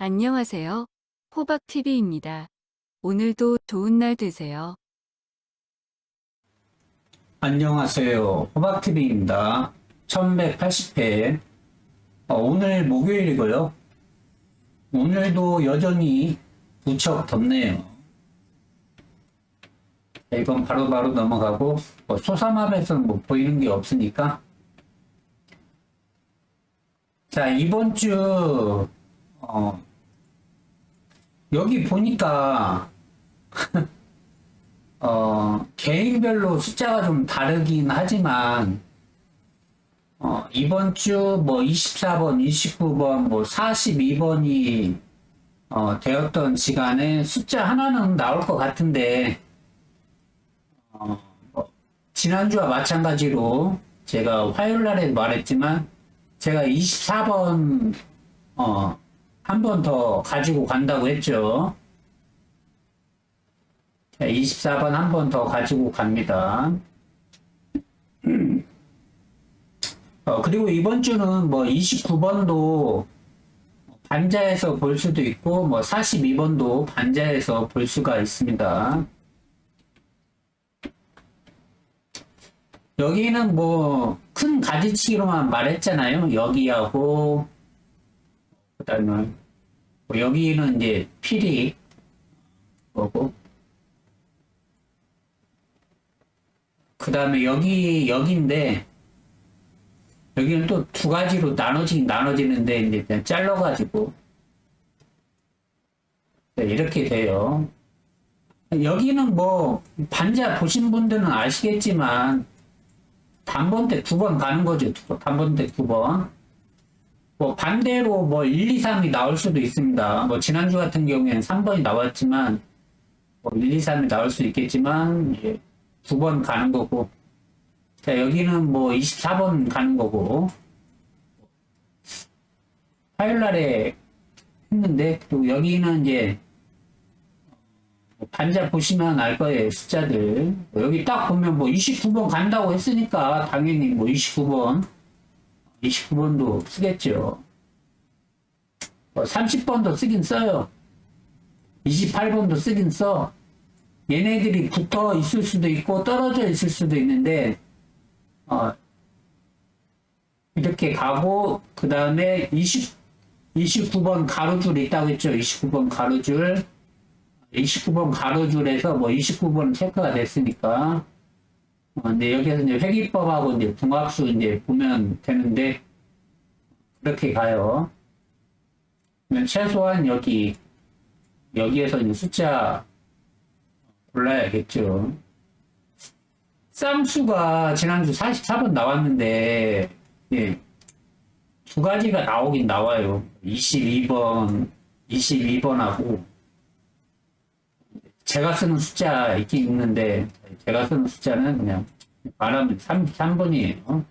안녕하세요. 호박TV입니다. 오늘도 좋은 날 되세요. 안녕하세요. 호박TV입니다. 1180회. 어, 오늘 목요일이고요. 오늘도 여전히 무척 덥네요. 자, 이건 바로 바로 넘어가고, 뭐 소삼합에서는 뭐 보이는 게 없으니까. 자, 이번 주, 어, 여기 보니까, 어, 개인별로 숫자가 좀 다르긴 하지만, 어, 이번 주 뭐 24번, 29번, 뭐 42번이 어, 되었던 시간에 숫자 하나는 나올 것 같은데, 어, 뭐 지난주와 마찬가지로 제가 화요일 날에 말했지만, 제가 24번, 어, 한 번 더 가지고 간다고 했죠. 자, 24번 한 번 더 가지고 갑니다. 어, 그리고 이번 주는 뭐 29번도 반자에서 볼 수도 있고, 뭐 42번도 반자에서 볼 수가 있습니다. 여기는 뭐 큰 가지치기로만 말했잖아요. 여기하고, 그 다음에, 뭐 여기는 이제 필이 거고, 그 다음에 여기, 여기인데, 여기는 또 두 가지로 나눠지긴 나눠지는데, 이제 그냥 잘라가지고, 네, 이렇게 돼요. 여기는 뭐, 반자 보신 분들은 아시겠지만, 단번대 두번 가는 거죠. 두- 단번대 두 번. 뭐, 반대로 뭐, 1, 2, 3이 나올 수도 있습니다. 뭐, 지난주 같은 경우에는 3번이 나왔지만, 뭐 1, 2, 3이 나올 수 있겠지만, 이제 두 번 가는 거고, 자, 여기는 뭐 24번 가는 거고, 화요일 날에 했는데, 또 여기는 이제, 뭐 반자 보시면 알 거예요, 숫자들. 뭐 여기 딱 보면 뭐 29번 간다고 했으니까, 당연히 뭐 29번, 29번도 쓰겠죠. 뭐 30번도 쓰긴 써요. 28번도 쓰긴 써. 얘네들이 붙어 있을 수도 있고 떨어져 있을 수도 있는데 어, 이렇게 가고 그 다음에 20, 29번 가로줄 있다고 했죠 29번 가로줄 29번 가로줄에서 뭐 29번 체크가 됐으니까 어, 근데 여기서 이제 회기법하고 이제 분합수 이제 보면 되는데 그렇게 가요 최소한 여기 여기에서 이제 숫자 골라야겠죠. 쌍수가 지난주 44번 나왔는데, 예, 두 가지가 나오긴 나와요. 22번, 22번하고, 제가 쓰는 숫자 있긴 있는데, 제가 쓰는 숫자는 그냥 말하면 33번이에요.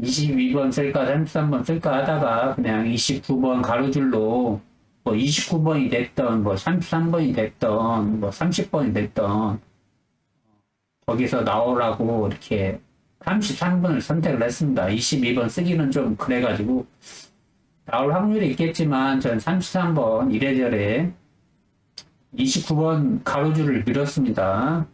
22번 쓸까, 33번 쓸까 하다가 그냥 29번 가로줄로 뭐 29번이 됐던, 뭐 33번이 됐던, 뭐 30번이 됐던, 거기서 나오라고 이렇게 33번을 선택을 했습니다. 22번 쓰기는 좀 그래가지고, 나올 확률이 있겠지만, 전 33번 이래저래 29번 가로줄을 밀었습니다.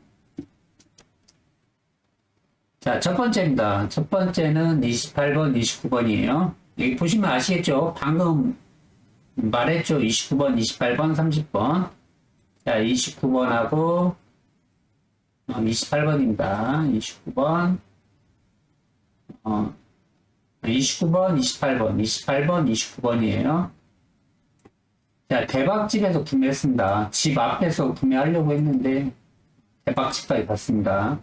자, 첫 번째입니다. 첫 번째는 28번, 29번이에요. 여기 보시면 아시겠죠? 방금 말했죠. 29번, 28번, 30번. 자, 29번하고 28번입니다. 29번. 어, 29번, 28번, 28번, 29번이에요. 자, 대박집에서 구매했습니다. 집 앞에서 구매하려고 했는데, 대박집까지 갔습니다.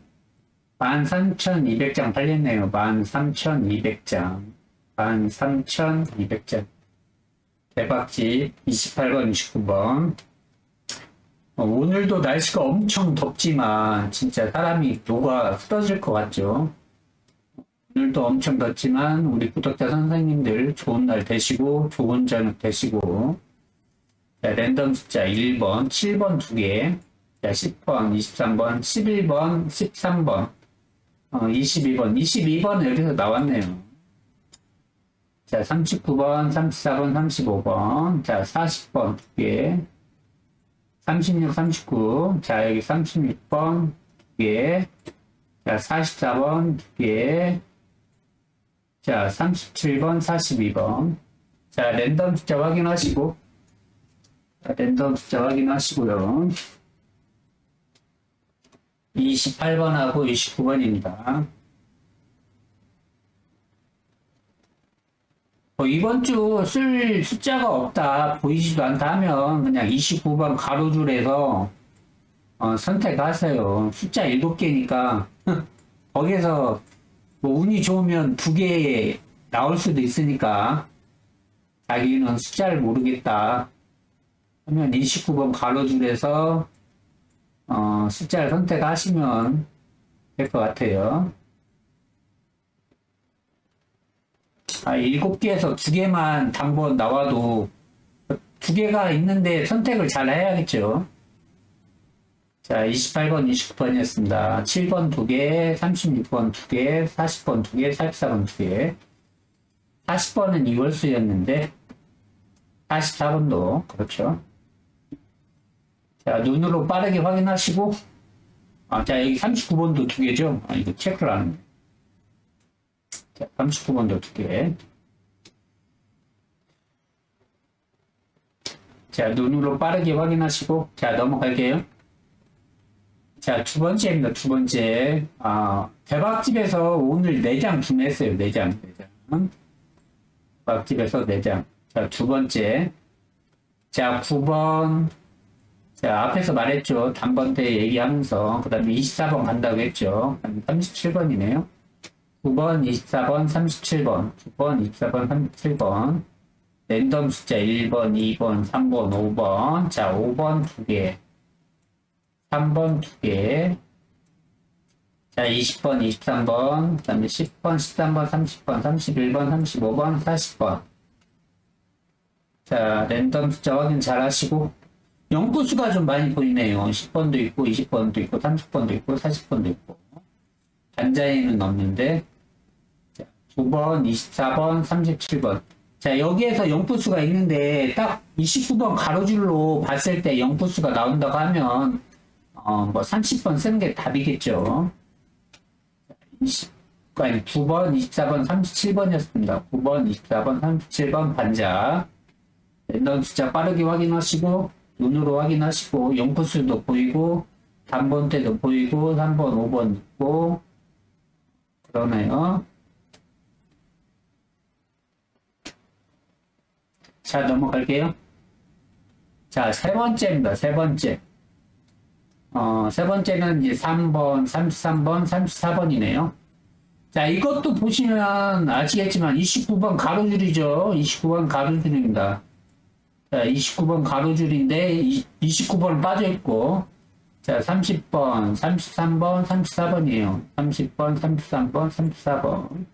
13,200장 팔렸네요. 13,200장. 13,200장. 대박집 28번, 29번. 어, 오늘도 날씨가 엄청 덥지만 진짜 사람이 녹아 쓰러질 것 같죠. 오늘도 엄청 덥지만 우리 구독자 선생님들 좋은 날 되시고 좋은 저녁 되시고 자, 랜덤 숫자 1번, 7번 두 개, 자, 10번, 23번, 11번, 13번, 어, 22번, 22번은 여기서 나왔네요. 자, 39번, 34번, 35번. 자, 40번 두 개. 36, 39. 자, 여기 36번 두 개. 자, 44번 두 개. 자, 37번, 42번. 자, 랜덤 숫자 확인하시고. 자, 랜덤 숫자 확인하시고요. 28번하고 29번입니다. 뭐 이번 주 쓸 숫자가 없다, 보이지도 않다 하면 그냥 29번 가로줄에서 어, 선택하세요. 숫자 7개니까 거기에서 뭐 운이 좋으면 두 개 나올 수도 있으니까 자기는 숫자를 모르겠다 하면 29번 가로줄에서 어, 숫자를 선택하시면 될 것 같아요. 아, 일곱 개에서 두 개만 단번 나와도 두 개가 있는데 선택을 잘 해야겠죠. 자, 28번, 29번이었습니다. 7번 두 개, 36번 두 개, 40번 두 개, 44번 두 개. 40번은 이월수였는데, 44번도, 그렇죠. 자, 눈으로 빠르게 확인하시고, 아, 자, 여기 39번도 두 개죠? 아, 이거 체크를 안 했네. 자, 39번도 두 개. 자, 눈으로 빠르게 확인하시고, 자, 넘어갈게요. 자, 두 번째입니다. 두 번째. 아, 대박집에서 오늘 4장 주문했어요. 4장, 4장. 대박집에서 4장. 자, 두 번째. 자, 9번. 자, 앞에서 말했죠. 단번대 얘기하면서. 그 다음에 24번 간다고 했죠. 37번이네요. 9번, 24번, 37번. 9번, 24번, 37번. 랜덤 숫자 1번, 2번, 3번, 5번. 자, 5번 두 개. 3번 두 개. 자, 20번, 23번. 그 다음에 10번, 13번, 30번, 31번, 35번, 40번. 자, 랜덤 숫자 확인 잘 하시고. 영구수가 좀 많이 보이네요. 10번도 있고, 20번도 있고, 30번도 있고, 40번도 있고. 단자에는 없는데. 자, 9번, 24번, 37번. 자, 여기에서 영구수가 있는데, 딱 29번 가로줄로 봤을 때 영구수가 나온다고 하면, 어, 뭐 30번 쓰는 게 답이겠죠. 20, 아니, 9번, 24번, 37번이었습니다. 9번, 24번, 37번 반자. 랜덤 숫자 빠르게 확인하시고, 눈으로 확인하시고, 영구수도 보이고, 단번대도 보이고, 3번, 5번 있고, 그러네요. 자, 넘어갈게요. 자, 세 번째입니다. 세 번째. 어, 세 번째는 이제 3번, 33번, 34번이네요. 자, 이것도 보시면 아시겠지만 29번 가로줄이죠. 29번 가로줄입니다. 자, 29번 가로줄인데 29번 빠져있고 자, 30번, 33번, 34번이에요. 30번, 33번, 34번.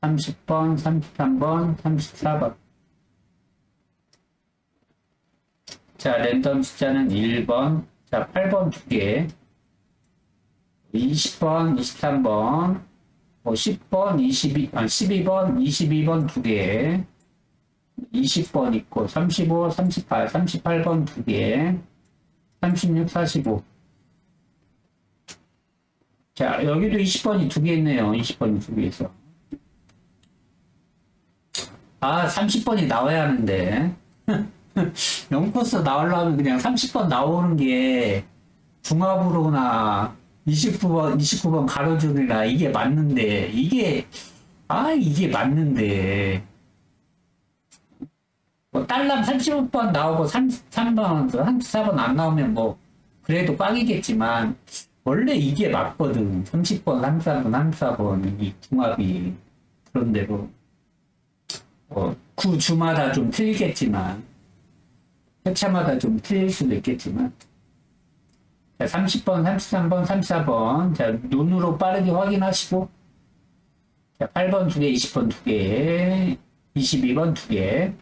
30번, 33번, 34번. 자, 랜덤 숫자는 1번. 자, 8번 두 개. 20번, 23번. 뭐 10번, 22, 아, 12번, 22번 두 개. 20번 있고, 35, 38, 38번 두 개. 36, 45. 자, 여기도 20번이 두 개 있네요. 20번이 두 개 있어. 아, 30번이 나와야 하는데. 0코스 나오려면 그냥 30번 나오는 게 중합으로나 29번, 29번 가로줄이나 이게 맞는데, 이게, 아, 이게 맞는데. 뭐, 딸람 35번 나오고 33번, 34번 안 나오면 뭐, 그래도 꽝이겠지만, 원래 이게 맞거든. 30번, 33번, 34번, 이 중합이. 그런데도, 뭐, 구 주마다 좀 틀리겠지만, 회차마다 좀 틀릴 수도 있겠지만. 자, 30번, 33번, 34번. 자, 눈으로 빠르게 확인하시고, 자, 8번 두 개, 20번 두 개, 22번 두 개,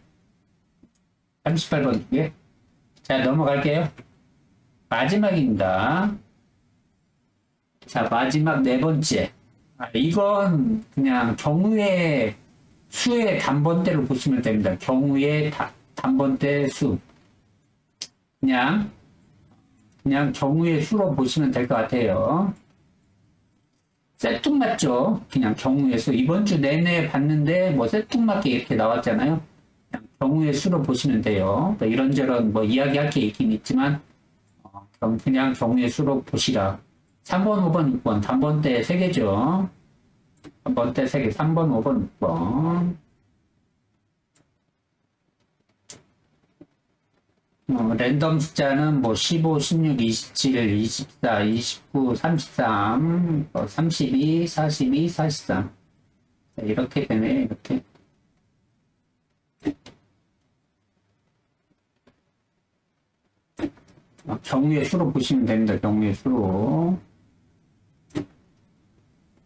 38번 두 개. 자, 넘어갈게요. 마지막입니다. 자, 마지막 네 번째. 아, 이건 그냥 경우에 수의 단번대로 보시면 됩니다. 경우의 다- 단번대 수. 그냥, 그냥 경우의 수로 보시면 될 것 같아요. 셀뚱맞죠? 그냥 경우의 수. 이번 주 내내 봤는데, 뭐, 셀뚱맞게 이렇게 나왔잖아요. 경우의 수로 보시면 돼요. 뭐 이런저런 뭐 이야기할 게 있긴 있지만, 어, 그냥 경우의 수로 보시라. 3번, 5번, 6번, 단번대 3개죠. 단번대 3개, 3번, 5번, 6번. 어, 랜덤 숫자는 뭐 15, 16, 27, 24, 29, 33, 뭐 32, 42, 43. 자, 이렇게 되네, 이렇게. 경우의 수로 보시면 됩니다. 경우의 수로.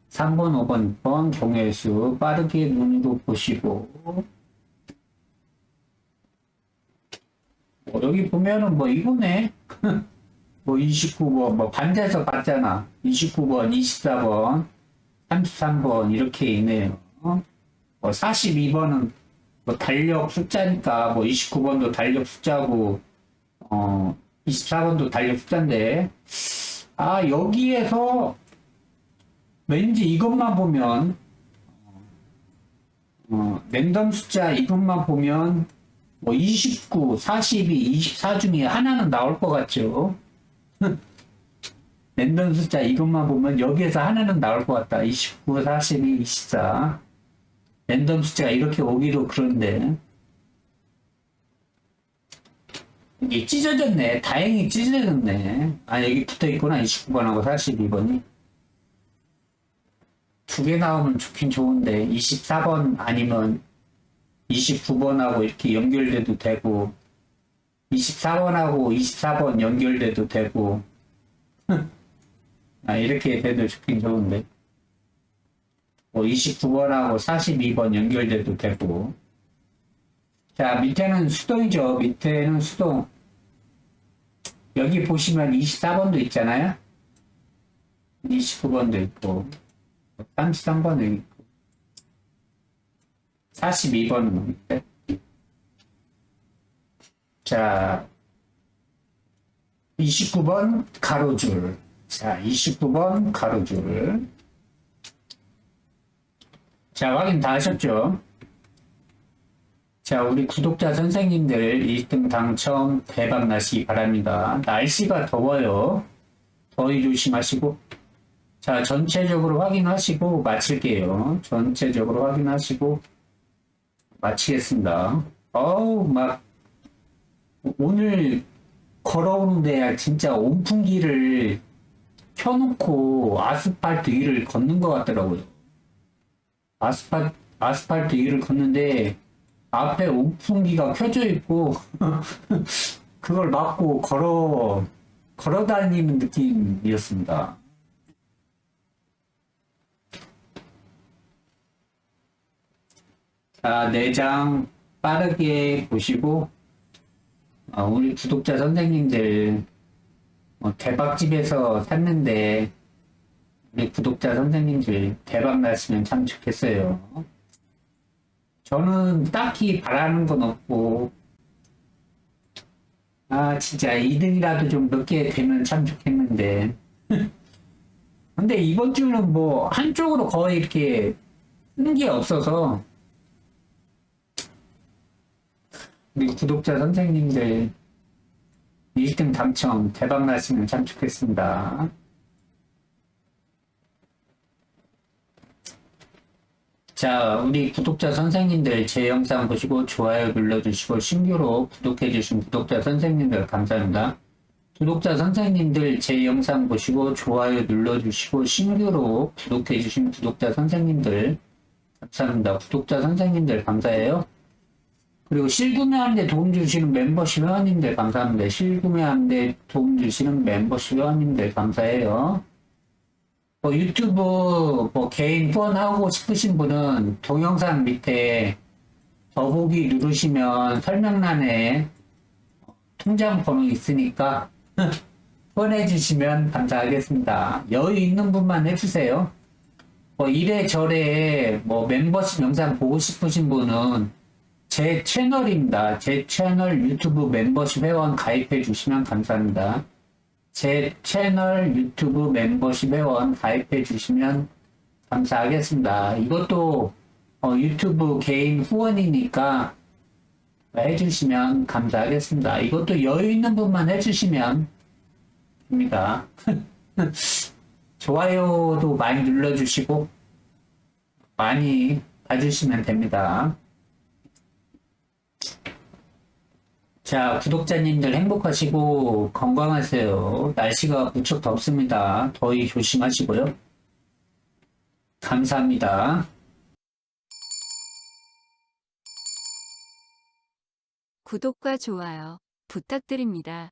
3번, 5번, 6번 경우의 수 빠르게 눈으로 보시고 뭐 여기 보면은 뭐 이거네. 뭐 29번, 뭐 반대에서 봤잖아. 29번, 24번, 33번 이렇게 있네요. 뭐 42번은 뭐 달력 숫자니까 뭐 29번도 달력 숫자고 어 24번도 달력 숫자인데 아 여기에서 왠지 이것만 보면 어, 랜덤 숫자 이것만 보면 뭐 29, 42, 24 중에 하나는 나올 것 같죠. 랜덤 숫자 이것만 보면 여기에서 하나는 나올 것 같다. 29, 42, 24. 랜덤 숫자가 이렇게 오기도 그런데 이게 찢어졌네. 다행히 찢어졌네. 아 여기 붙어 있구나. 29번하고 42번이. 두 개 나오면 좋긴 좋은데 24번 아니면 29번하고 이렇게 연결돼도 되고 24번하고 24번 연결돼도 되고 아, 이렇게 돼도 좋긴 좋은데 뭐 29번하고 42번 연결돼도 되고 자 밑에는 수동이죠 밑에는 수동 여기 보시면 24번도 있잖아요. 29번도 있고 33번도 있고 42번은 밑에 자 29번 가로줄. 자 29번 가로줄. 자 확인 다 하셨죠 자 우리 구독자 선생님들 1등 당첨 대박 나시기 바랍니다. 날씨가 더워요. 더위 조심하시고. 자 전체적으로 확인하시고 마칠게요. 전체적으로 확인하시고 마치겠습니다. 어우 막 오늘 걸어오는데 진짜 온풍기를 켜놓고 아스팔트 위를 걷는 것 같더라고요. 아스팔, 아스팔트 위를 걷는데 앞에 온풍기가 켜져 있고 그걸 막고 걸어, 걸어 다니는 느낌이었습니다. 자, 내장 빠르게 보시고 아, 우리 구독자 선생님들 어, 대박집에서 샀는데 우리 구독자 선생님들 대박 났으면 참 좋겠어요. 저는 딱히 바라는 건 없고 아 진짜 2등이라도 좀 늦게 되면 참 좋겠는데 근데 이번 주는 뭐 한쪽으로 거의 이렇게 쓴 게 없어서 우리 구독자 선생님들 1등 당첨 대박 나시면 참 좋겠습니다. 자, 우리 구독자 선생님들 제 영상 보시고 좋아요 눌러주시고 신규로 구독해주신 구독자 선생님들 감사합니다. 구독자 선생님들 제 영상 보시고 좋아요 눌러주시고 신규로 구독해주신 구독자 선생님들 감사합니다. 구독자 선생님들 감사해요. 그리고 실구매하는데 도움 주시는 멤버십 회원님들 감사합니다. 실구매하는데 도움 주시는 멤버십 회원님들 감사해요. 뭐 유튜브 뭐 개인 후원 하고 싶으신 분은 동영상 밑에 더보기 누르시면 설명란에 통장 번호 있으니까 후원해 주시면 감사하겠습니다. 여유 있는 분만 해주세요. 뭐 이래저래 뭐 멤버십 영상 보고 싶으신 분은 제 채널입니다. 제 채널 유튜브 멤버십 회원 가입해 주시면 감사합니다. 제 채널 유튜브 멤버십 회원 가입해 주시면 감사하겠습니다. 이것도 어, 유튜브 개인 후원이니까 해주시면 감사하겠습니다. 이것도 여유 있는 분만 해주시면 됩니다. 좋아요도 많이 눌러주시고 많이 봐주시면 됩니다. 자, 구독자님들 행복하시고 건강하세요. 날씨가 무척 덥습니다. 더위 조심하시고요. 감사합니다. 구독과 좋아요 부탁드립니다.